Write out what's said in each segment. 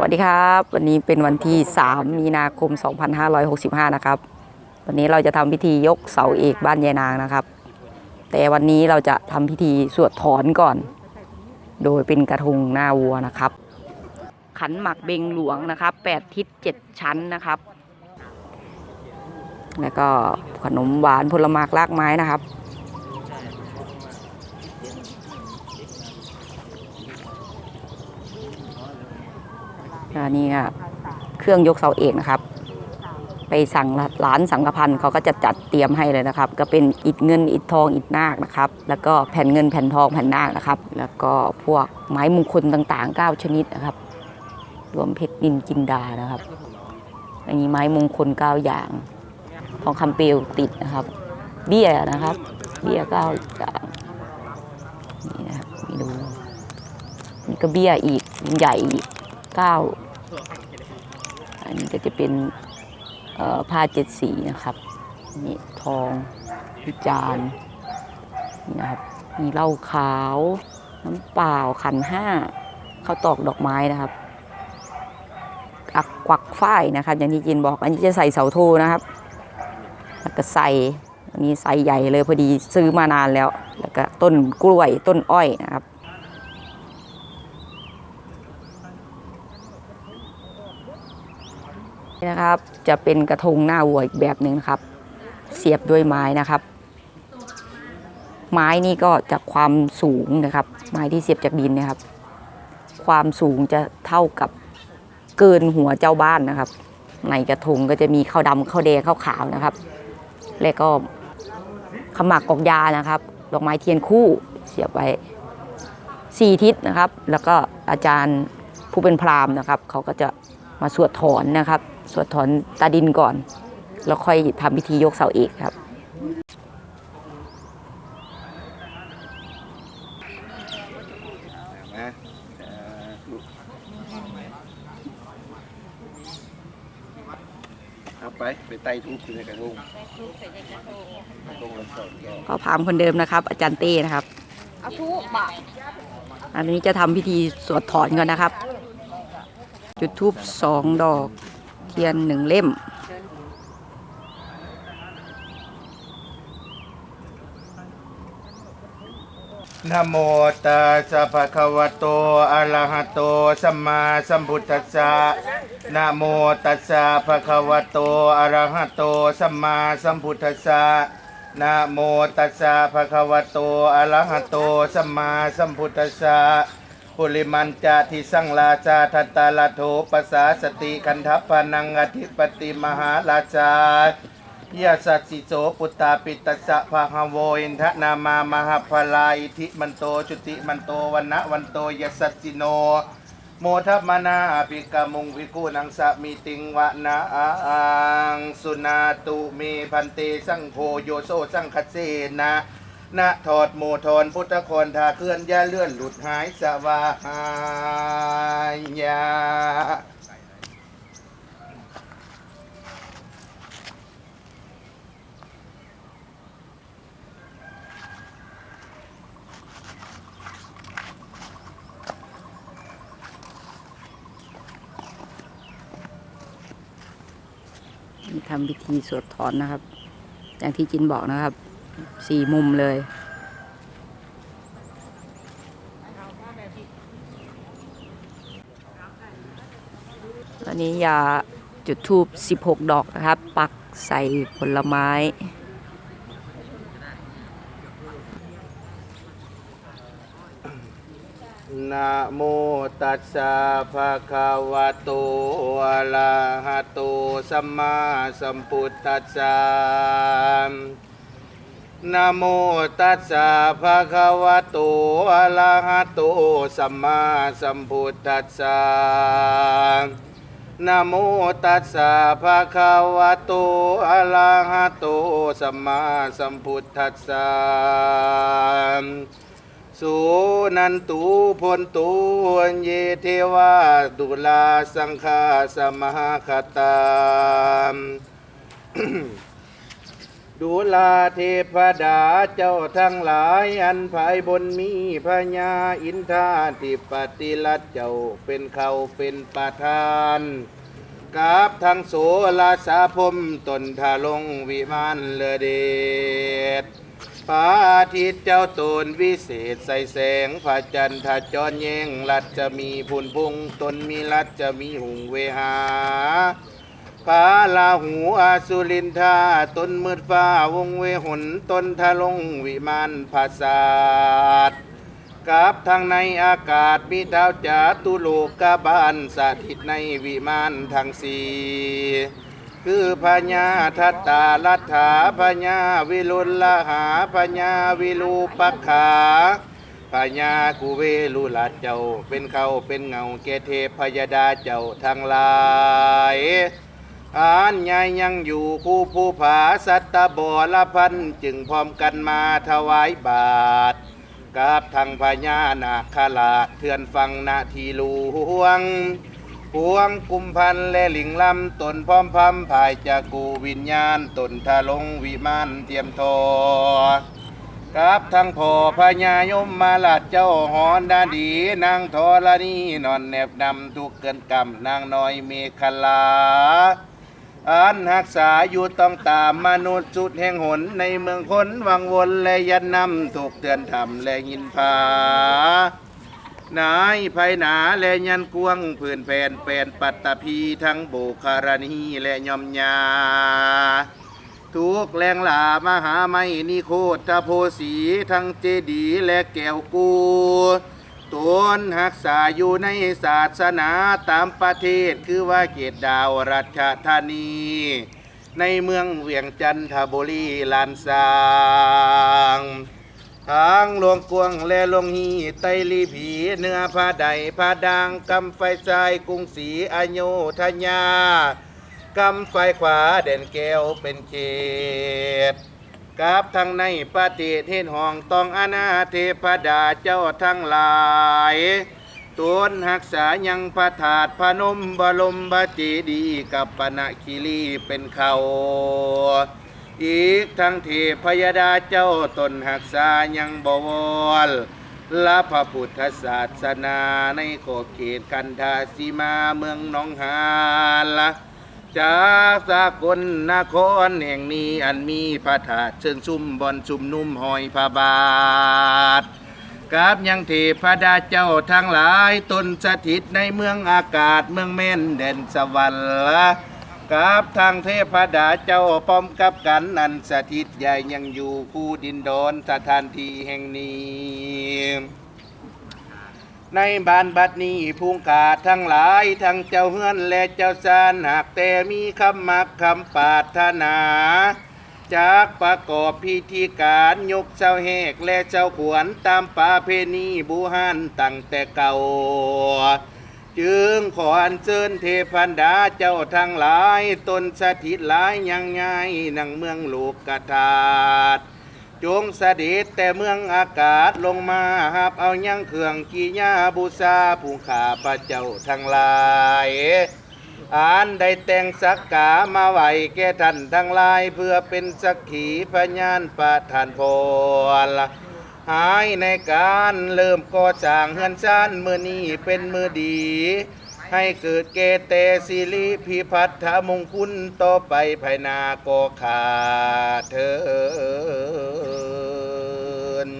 วัสดีครับ วันนี้เป็นวันที่ 3 มีนาคม 2565 นะครับ วันนี้เราจะทำพิธียกเสาเอกบ้านยายนางนะครับ แต่วันนี้เราจะทำพิธีสวดถอนก่อน โดยเป็นกระทงหน้าวัวนะครับ ขันหมักเบงหลวงนะครับ 8 ทิศ 7 ชั้นนะครับ แล้วก็ขนมหวานผลไม้รากไม้นะครับ อันนี้ก็เครื่องยกเสาเอกนะครับ ไปสั่งร้านสังกพันธ์เขาก็จะจัดเตรียมให้เลยนะครับ ก็เป็นอิฐเงินอิฐทองอิฐนาคนะครับ แล้วก็แผ่นเงินแผ่นทองแผ่นนาคนะครับ แล้วก็พวกไม้มงคลต่างๆ 9 ชนิดนะครับ รวมเพชรนินจินดานะครับ อันนี้ไม้มงคล 9 อย่างทองคำเปลวติดนะครับ เบี้ยนะครับ เบี้ยเก้าอย่างนี่นะครับมีดูนี่ก็เบี้ยอีกใหญ่อีกเก้า อันนี้ก็จะเป็นผ้าเจ็ดสีนะครับ นี่ทองพิจานนี่นะครับ มีเหล้าขาว น้ำเปล่าขันห้าข้าวตอกดอกไม้นะครับอักกวักฝ้ายนะครับ อย่างที่จินบอก อันนี้จะใส่เสาโทนะครับ แล้วก็ใส่อันนี้ใส่ใหญ่เลยพอดีซื้อมานานแล้ว แล้วก็ต้นกล้วยต้นอ้อยนะครับ นะครับ จะเป็นกระทงหน้าวัวอีกแบบหนึ่งนะครับ เสียบด้วยไม้นะครับ ไม้นี่ก็จากความสูงนะครับ ไม้ที่เสียบจากดินนะครับ ความสูงจะเท่ากับเกินหัวเจ้าบ้านนะครับ ในกระทงก็จะมีข้าวดำข้าวแดงข้าวขาวนะครับ แล้วก็ขมักกอกยานะครับดอกไม้เทียนคู่เสียบไว้สี่ทิศนะครับ แล้วก็อาจารย์ผู้เป็นพราหมณ์นะครับ เขาก็จะมาสวดถอนนะครับ สวดถอนตาดินก่อน แล้วค่อยทำพิธียกเสาเอกครับนะเอ่อลูกเอาไปไปไต่ทุกข์อยู่ในกระทงกระทงละสองแก้วก็พราหมณ์คนเดิมนะครับ อาจารย์เต้นะครับ เอาทุกบาทอันนี้จะทำพิธีสวดถอนก่อนนะครับ จุดทูบสองดอกเทียนหนึ่งเล่มนะโมตัสสะภะคะวะโต อะระหะโต สัมมาสัมพุทธัสสะนะโมตัสสะภะคะวะโต อะระหะโต สัมมาสัมพุทธัสสะนะโมตัสสะภะคะวะโต อะระหะโต สัมมาสัมพุทธัสสะ ปุริมันจะทิสังราชาทัตตาลโทปสาสติคันทัพพนังอธิปติมหาราชายาสัตสิโสปุตตาปิตสะภาหโวอินทนามามหาพลาอิทิมันโตจุติมันโตวันนะวันโตยสัตสิโน โมทัพมานาอภิกามุงวิกูนังสะมีติงวะนาอังสุนาตุเมพันเตสังโฆโยโซสังคเสนะ นะถอดโมทอนพุทธคนทาเคลื่อนย่าเลื่อนหลุดหายสวาหายาทำพิธีสวดถอนนะครับ อย่างที่จินบอกนะครับ สี่มุมเลย ตอนนี้ยาจุดทูบ16 ดอกนะครับ ปักใส่ผลไม้นะโมตัสสะภะคะวะโตอะระหะโตสัมมาสัมพุทธัสสะ นะโมตัสสะภะคะวะโตอะระหะโตสัมมาสัมพุทธัสสะนะโมตัสสะภะคะวะโตอะระหะโตสัมมาสัมพุทธัสสะสุนันตุพนตุเยเทวาดุลาสังฆาสมหคตาม ดูลาเทพดาเจ้าทั้งหลายอันภายบนมีพญาอินทาติปฏิลัดเจ้าเป็นเขาเป็นประธานกราบทางโสลาสาพมตนทาลงวิมานเลเดชพระอาทิตย์เจ้าตนวิเศษใส่แสงพระจันทร์จรแยงรัดจะมีพุนพุงตนมีรัดจะมีหุงเวหา พาลาหูอาสุลินทาตนมืดฟ้าวงเวหนตนทะลงวิมานภาษาทกับทางในอากาศมีดาวจาตุโลกบาลสถิตในวิมานทางสีคือพญาทัตตาลัทธาพญาวิรุลลหาพญาวิรูปักขาพญากุเวลุลาเจ้า เป็นเขาเป็นเงาเกเทพยดาเจ้าทั้งหลาย อานยายยังอยู่คู่ผู้ผาสัตตบอละพันจึงพร้อมกันมาถวายบาทกับทางพญานาคราเทือนฟังนาทีหลวงพวงกุมพันและหลิงลำตนพร้อมพำภายจากกูวิญญาณตนทาลงวิมานเตรียมทอกับทั้งพ่อพญายมมาลาดเจ้าหอนดาดีนางธรณีนอนแนบนำทุกเกินกรรมนางน้อยเมฆลา อันหักษาอยู่ต้องตามมนุษย์จุดแห่งหน ในเมืองคนวังวนและยันนำถูกเตือนทำและยินพานายภายหนาและยันกวงผื่นแผ่นแปนปัตตภีทั้งโบคารณีและยอมยา ทุกแรงหลามหาไม่นิโคตโพสีทั้งเจดีและแก้วกู ตนหักษาอยู่ในศาสนาตามประเทศคือว่าเกตดาวรัชธานี ในเมืองเวียงจันทบุรีลานซางทางหลวงกวงและหลวงฮีไตลีผีเนื้อผ้าใดผ้าดังกำไฟทรายกรุงศรีอโยธยากำไฟขวาเด่นแก้วเป็นเขต กับทางในปฏิเทศห้องต้องอนาเทพดาเจ้าทั้งหลายตนหักษายังพระถาตุพนมบรมบเจดีกับปณะคิรีเป็นเขาอีกทั้งเทพยดาเจ้าตนหักษายังบวรละพระพุทธศาสนาในขอบเขตกันทาสีมาเมืองหนองหานละ จากสากลนครแห่งนี้อันมีพระธาตุเชิงชุมบอนชุมนุ่มหอยพระบาทกับยังเทพดาเจ้าทั้งหลายตนสถิตในเมืองอากาศเมืองแม่นแดนสวรรค์กับทางเทพดาเจ้าพร้อมกับกันอันสถิตใหญ่ยังอยู่คู่ดินดอนสถานที่แห่งนี้ ในบ้านบัดนี้พุงขาดทั้งหลายทั้งเจ้าเฮือนและเจ้าซานหากแต่มีคำมักคำปาถนาจากประกอบพิธีการยกเจ้าแหกและเจ้าขวนตามประเพณีบูฮันตั้งแต่เก่า จึงขออัญเชิญเทพันดาเจ้าทั้งหลายตนสถิตหลายยังไงนังเมืองลูกกระทาด จงเสด็จแต่เมืองอากาศลงมาหับเอายังเครื่องกีญาบูชาผู้ขาพระเจ้าทั้งหลายอานได้แต่งสักกามาไหวแก่ท่านทั้งหลาย เพื่อเป็นสักขีพยานประทานพรหายในการเริ่มก่อสร้างเฮือนซ่านมือนี้เป็นมือดี ให้เกิดเกเตสิริพิพัฒนมงคุณต่อไปภายนาก็ขาดเถิน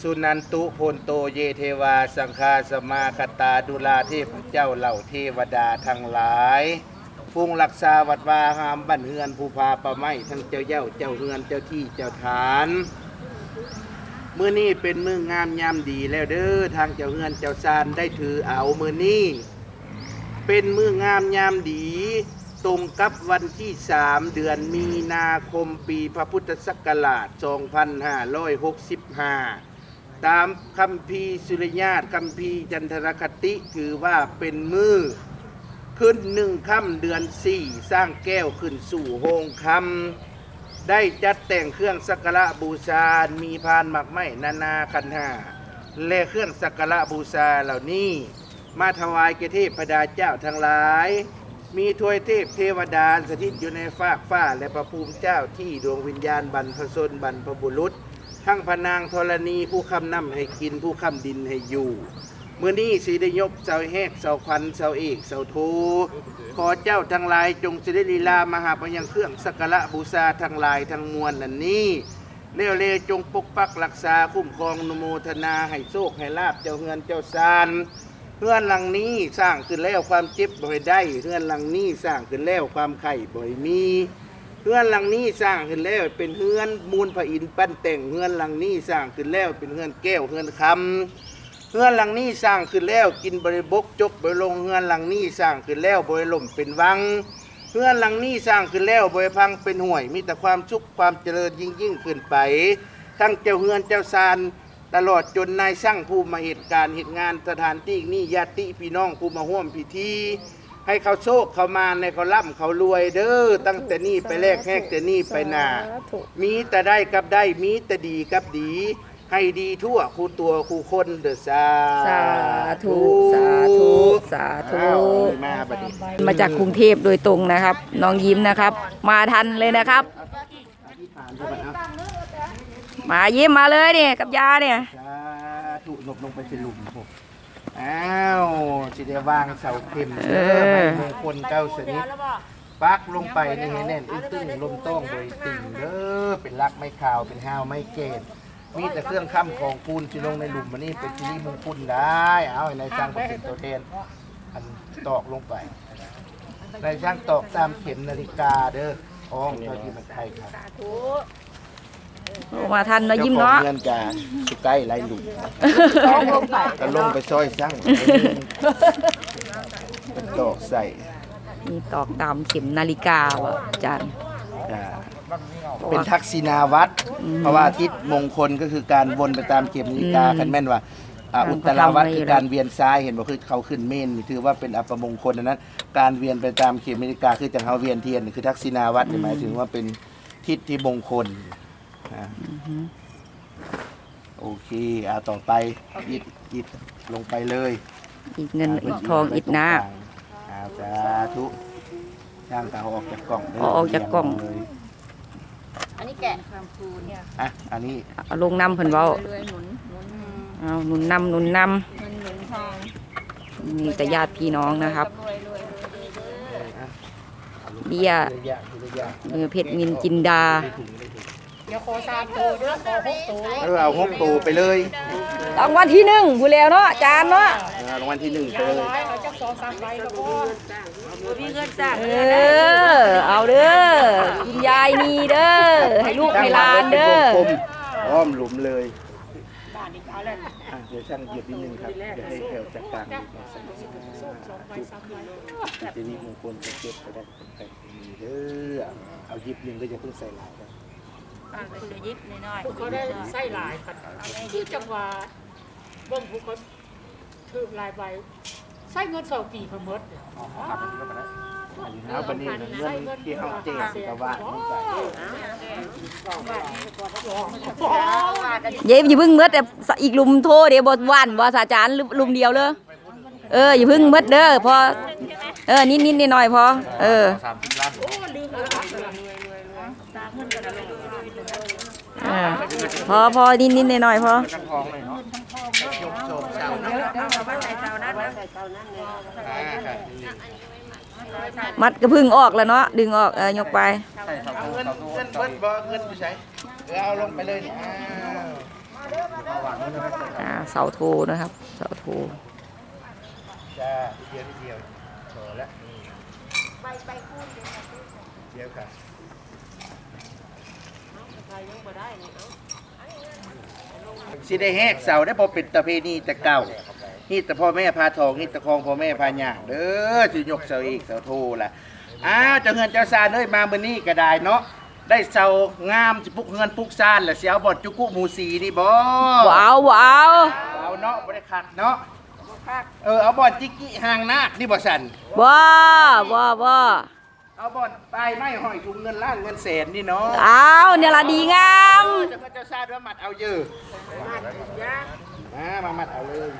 สุนันตุพลโตเยเทวาสังฆาสมาคตาดุลาเทพเจ้าเหล่าเทวดาทั้งหลายพุงรักษาวัดวาหามบันเฮือนภูพาประไม้ทั้งเจ้าเย้าเจ้าเฮือนเจ้าที่เจ้าฐาน มื้อนี้เป็นมืองามยามดีแล้วเด้อทางเจ้าเฮือนเจ้าซานได้ถือเอามื้อนี้เป็นมืองามยามดี ตรงกับวันที่สามเดือนมีนาคมปีพระพุทธศักราช 2565 ตามคำพีสุริยาตคำพีจันทรคติถือว่าเป็นมือ ขึ้นหนึ่งค่ำเดือนสี่สร้างแก้วขึ้นสู่โฮงคำ ได้จัดแต่งเครื่องสักการะบูชา มีพานหมักไม้นานาคันหาและเครื่องสักการะบูชาเหล่านี้ มาถวายแก่เทพดาเจ้าทั้งหลาย มีทวยเทพเทวดาสถิตอยู่ในฟากฟ้าและพระภูมิเจ้าที่ดวงวิญญาณบรรพชนบรรพบุรุษ ทั้งพนางธรณีผู้คำนำให้กินผู้คำดินให้อยู่ มื่อนี้สีได้ยกเสาแหกเสาควันเสาเอกเสาโทขอเจ้าทั้งหลายจงสิได้ลีลามหาปยังเครื่องสักการะบูชาทั้งหลายทั้งมวลนั่นนี้เลี้ยวเลจงปกปักรักษาคุ้มครองนโมทนาให้โชคให้ลาบเจ้าเฮือนเจ้าซานเฮือนหลังนี้สร้างขึ้นแล้วความเจ็บบ่ให้ได้เฮือนหลังนี้สร้างขึ้นแล้วความไข่บ่ให้มีเฮือนหลังนี้สร้างขึ้นแล้วเป็นเฮือนมูลพระอินทร์ปั้นแต่งเฮือนหลังนี้สร้างขึ้นแล้วเป็นเฮือนแก้วเฮือนคำ เฮือนหลังนี้สร้างขึ้นแล้วกินบริบกจกบริลงเฮือนหลังนี้สร้างขึ้นแล้วบริล่มเป็นวังเฮือนหลังนี้สร้างขึ้นแล้วบริพังเป็นห่วย มีแต่ความสุขความเจริญยิ่งยิ่งขึ้นไป ทั้งเจ้าเฮือนเจ้าซานตลอดจนนายช่างผู้มาเหตุการณ์เหตุงานสถานที่นี้ญาติพี่น้องผู้มาร่วมพิธีให้เขาโชคเขามาในเขาร่ำเขารวยเด้อตั้งแต่นี้ไปแรกแหกแต่นี้ไปหนา มีแต่ได้กับได้มีแต่ดีกับดี ให้ดีทั่วคู่ตัวคู่คนเด้อสาสาธุ สาธุ สาธุ อ้าวมาบัดนี้มาจากกรุงเทพโดยตรงนะครับ น้องยิ้มนะครับ มาทันเลยนะครับอธิษฐานใช่ไหมครับมายิ้มมาเลยเนี่ยกับยาเนี่ย สาธุหลบลงไปสิหลุมผมอ้าวสิได้วางเสาเข็มเด้อให้มงคลเก้าชนิดปักลงไปนี่ให้แน่นอึ้งตึ้งลมต้องโดยติ่งเด้อเป็นรักไม่ขาวเป็นห้าวไม่เกต มีแต่เครื่องค้ำของคูณที่ลงในหลุมมันนี่เป็นที่มงคลได้ เอาให้นายช่างเป็นตัวแทนอันตอกลงไปนายช่างตอกตามเข็มนาฬิกาเด้ออ้องเท่าที่มันใครครับโอ้มาทันเนาะยิ้มเนาะเงินกาสุใกล้ไรหลุมก็ลงไปซอยสั่งเป็นตอกใส่นี่ตอกตามเข็มนาฬิกาว่ะอาจารย์อ่า เป็นทักษิณาวัตรเพราะว่าทิศมงคลก็คือการวนไปตามเข็มนาฬิกาอืมคันแม่นว่าอ่าอืมอุตราวัตรเขาทำไว้คือการเวียนซ้ายเห็นบอกคือเขาขึ้นเมนถือว่าเป็นอัปมงคลดังนั้น การเวียนไปตามเข็มนาฬิกาคือจังเขาเวียนเทียนคือทักษิณาวัตรหมายถึงว่าเป็นทิศที่มงคลอ่าโอเคอ่าต่อไปอิดอิดลงไปเลยอีกเงินอีกทองอีกหน้าอาสาธุย่างเตาออกจากกล่องเด้เอาออกจากกล่องเลยอั นนี้แกะคำคูณเนี่ยอะอันนี้เอาลงน้ำเพิ่นเว้าเรื่อยๆหนุนหนุนเอาหนุนนำหนุนนเงินหนุนทองำนี่แต่ญาติพี่น้องนะครับ รวยรวยรวยเบี้ยระยะระยะเออเพชรนินจินดาได้ถุงได้ถุง เดี๋ยวขอสามตัวเด้อขอหกตัวเออเอาหกตัวไปเลยรางวัลที่หนึ่งผู้แล้วเนาะอาจารย์เนาะเอารางวัลที่หนึ่งไปเลย ร้อยเอาจักสองสามใบแล้วก็มีเงินจ้างเออ เอาเด้อคุณยายมีเด้อให้ลูกให้หลานเด้อกลมๆอ้อมหลุมเลยอะเดี๋ยวช่างเหยียบนิดนึงครับเดี๋ยวให้แถวจากกลางนิดหน่อยจะมีมงคลจะเก็บไปได้ไปมีเด้อเอาหยิบหนึ่งก็จะเพิ่งใส่หลายครับ ฝากไปซื้อยิบน้อยๆเขาได้ไส้หลายพันคือจังหวะเบิ้งพวกเขาถือลายใบไส้เงินสองปีพะเมิดเนี่ยเอาบันนี้เงินที่เขาเจ๊กว่านี่ไปเย้อย่าเพึ่งเมดแต่อีกลุมโทรเดี๋ยวบทวันว่าสาจารย์ลุมเดียวเลยเอออย่าเพึ่งเมดเด้อพอเออนิดนิดนิดหน่อยพอเออเออพอพอนิดนิดหน่อยหน่อยพอมัดกระพึ่งออกแล้วเนาะดึงออกเออยกไป เอาเงินเงินเบิ้ลบ่เงินไปใช้เออเอาลงไปเลยนี่อ้าวอ่าเสาโทนะครับ เสาโทจ้าเดียวเดียวพอแล้วเดียวค่ะ สิได้แหกเสาได้พอเป็นตะเพณีแต่เก่า นี่แต่พ่อแม่พาทองนี่ตะคองพ่อแม่พาหยางเด้อสิยกเสาอีกเสาโทล่ะอ้าวเจ้าเงินเจ้าซานเอ้ยมามื้อนี้ก็ได้เนาะได้เสางามสิปุกเงินปุกซานแหละเสียวบอดจุกุหมูสีนี่บ่ว้าวว้าวเอาเนาะบ่ได้ขัดเนาะเออเอาบอดจิกกิห่างนาคนี่บ่สั่นว้าว้าว้า เอาบอดปลายไม้ห้อยถุงเงินล้านเงินแสนนี่เนาะอ้าวเนี่ยละดีงามเจะก็จะทราบว่ามัดเอาเยอะมามามัดเอาเลย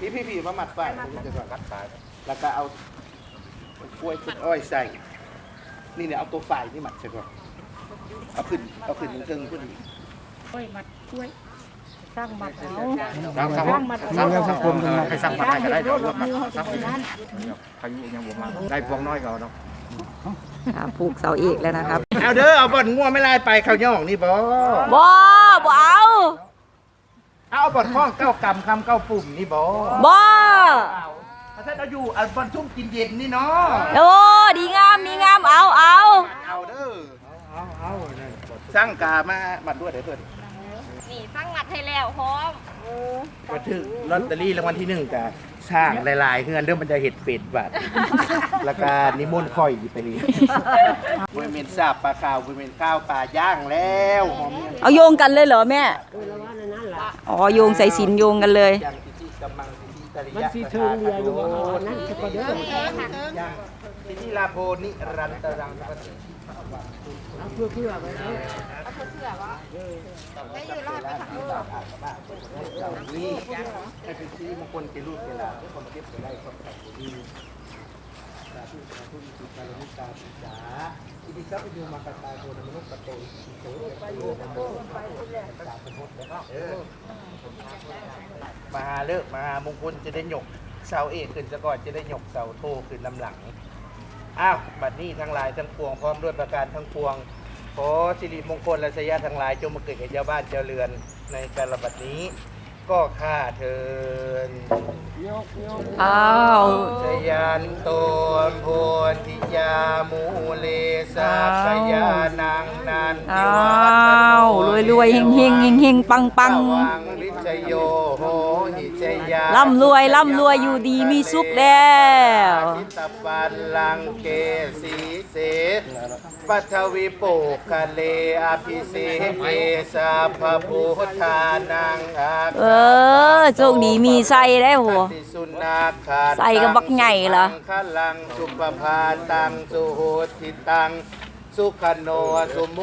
พี่พี่พี่มามัดไปจะก่อนรัดไปแล้วก็เอากล้วยต้นอ้อยใส่ นี่เนี่ยเอาตัวฝ่ายนี่หมัดใช่ก่อนเอาขึ้นเอาขึ้นเชิงขึ้นอีกกล้วยมัดกล้วย สร้างมัดเอาสร้างสร้างสร้างมัดเอาสร้างสังคมกันมาให้สร้างปัญหาก็ได้เดี๋ยวรถมือเขาจะไปนั่นพายุยังบ่มาได้พวงน้อยก็เอาเนาะอ่าผูกเสาเอกแล้วนะครับ เอาเด้อเอาบ่อนงัวไม่ไล่ไปเขาย่องนี่บ่บ่บ่เอา เอาบ่อนข้องเก้ากำคำเก้าปุ่มนี่บ่บ่เอาถ้าท่านเอาอยู่เอาบ่อนชุ่มกินเย็นนี่เนาะโอ้ดีงามดีงามเอาเอาเอาเด้อเอาเอาสร้างกามาบัดด้วยเดี๋ยวเพิ่น นี่ฟังมัดให้แล้วพร้อมก็ถึงลอตเตอรี่รางวัลที่หนึ่งกะสร้างหลายๆเฮือนเด้อมันจะเห็ดเป็ดบัดแล้วก็นิมนต์ค่อยไปนี่บริเวณซาบปลาขาวบริเวณข้าวปลาย่างแล้วหอมเนี่ยเอาโยงกันเลยเหรอแม่อ๋อโยงใส่สินโยงกันเลยอย่างที่ที่กำลังที่ที่ตริยะมันสีเทิงเรียอยู่ว่าเอาอันนั้นจะก็เด้ออย่างที่ที่ลาโพนิรันตรังปฏิเอาเพื่อเพื่อไว้เด้อ ไม่อยู่รอดไปค่ะเออเหล่านี้ให้เป็นที่มงคลเป็นรูปเป็นหลานความเก็บไปได้ความขัดดีสาธุสาธุสุตาลุตาสุจาอิติสัพพโยมากตาโทนมนุปโตอิโตไปโยมโตไปตาเป็นพุทธนะครับเออมาหาเลิกมาหามงคลจะได้หยกเสาเอกขึ้นซะก่อนจะได้หยกเสาโทขึ้นลำหลังอ้าวบัดนี้ทั้งหลายทั้งปวงพร้อมด้วยประการทั้งปวง ขอสิริมงคลและสยะทั้งหลายจงมาเกิดแก่เจ้าบ้านเจ้าเรือนในการระบัดนี้ ก็ข้าเทินอ้าวชยันโตนโพธิยามูเลสัพยานังนันทิอ้วัาวรวยรวยๆเฮงเฮงเฮงเฮงปังปังวังลิชโยโหหิชยา ร่ำรวยร่ำรวยอยู่ดีมีสุขแล้วทิตปันลังเกสีเสปัทวิโปกะเลอภิเสเกสาพพุทธานังอาเออโชคดีมีไส้ได้โหติสุนาคาใส่กับบักใหญ่เหรอขลังสุปภาตังสุโหติตัง สุขโนสุโม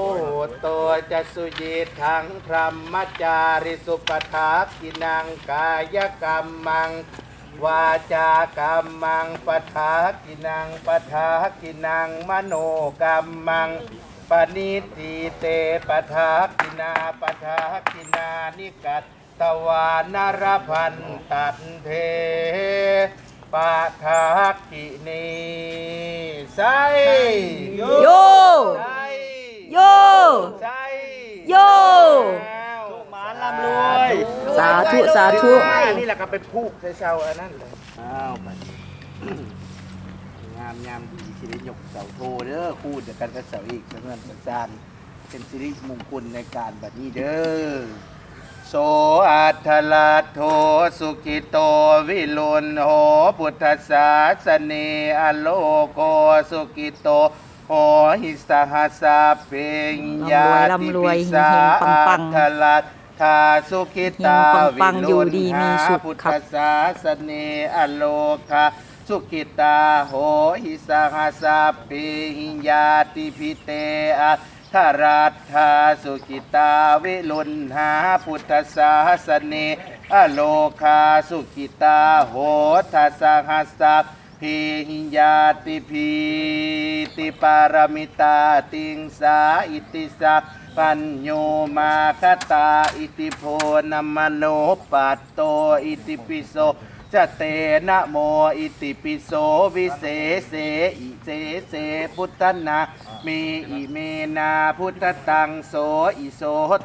โตจะสุยีทังพรหมจาริสุปทากินังกายกรรมัง วาจากรรมังปทากินังปทากินังมโนกรรมังปณิติเตปทากินาปทากินานิกัตตวานรพันตันเท ปะทากินีไซโยไซโย ไซโยมาลำรวย สาธุสาธุนี่แหละก็ไปพูกใส่เสาอันนั้นเลยอ้าวไปงามยามดีสิริยกเสาโทเด้อคู่เดียวกันกับเสาอีกเสาเงินเสาซานเป็นสิริมงคลในการบัดนี้เด้อ โสอัทธลาโทสุกิโตวิลุนโหพุทธศาสเนอโลโกสุกิโตโหหิสหัสสะเปญญาติปิสาอัทธลาทาสุขิตาวิลุนหาพุทธศาสเนอโลคาสุกิตาโหหิสหัสสะเปญญาติพิเตอะ ทารัตถาสุกิตาวิลุนหาพุทธศาสเนอโลคาสุกิตาโหทัสหัสสะพิญญาติพีติปารมิตาติงสาอิติสัพปัญโยมาคตาอิติโพนมโนปัตโตอิติปิโสจะเตนะโมอิติปิโสวิเศษเสอิเสเสพุทธนา มีอิเมนาพุทธตังโสอิโส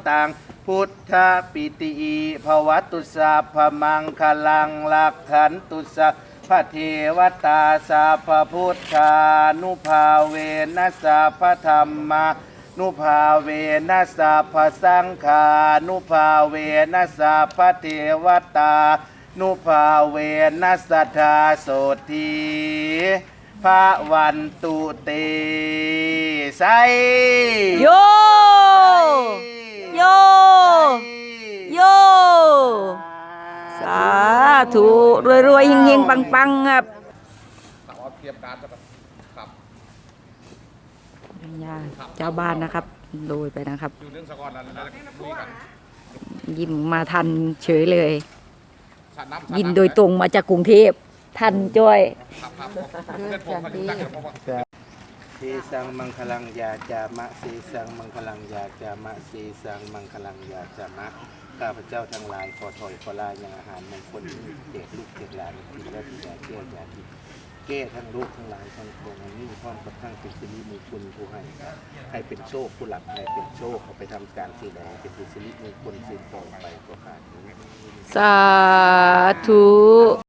ตังพุทธปิติอิภวตุสัพพมังคลังลักขันตุสัพระเทวตาสัพพพุทธานุภาเวนัสสัพพธรรมานุภาเวนัสสัพพสังฆานุภาเวนัสสัพพเทวตา นุภาเวนัสสัทธาโสที พระวันตุเตไสโย โย โย สาธุรวยรวยๆเฮงเฮงปังปังๆครับเอาเตรียมการจะครับญาเจ้าบ้านนะครับ โรยไปนะครับอยู่เรื่องสะกอนแล้วแล้วลุยกันยิ้มมาทันเฉยเลยสาดน้ำสายินำโดยตรงมาจากกรุงเทพ ทันจ้อยสีสังมังคลังยาจามะสีสังมังคลังยาจามะสีสังมังคลังยาจามะข้าพเจ้าทั้งหลายขอถอยขอลาอย่างอาหารมงคลเด็กลูกเด็กหลานที่และที่ยาเชื่ยาที่แก้ทั้งลูกทั้งหลายทั้งปวงนี้พร้อมกับทั้งเป็นสิริมงคลผู้ให้ให้เป็นโชคผู้หลับให้เป็นโชคเอาไปทำการสิ่งใดเป็นสิริมงคลสิ่งต่อไปก็ขาดสาธุ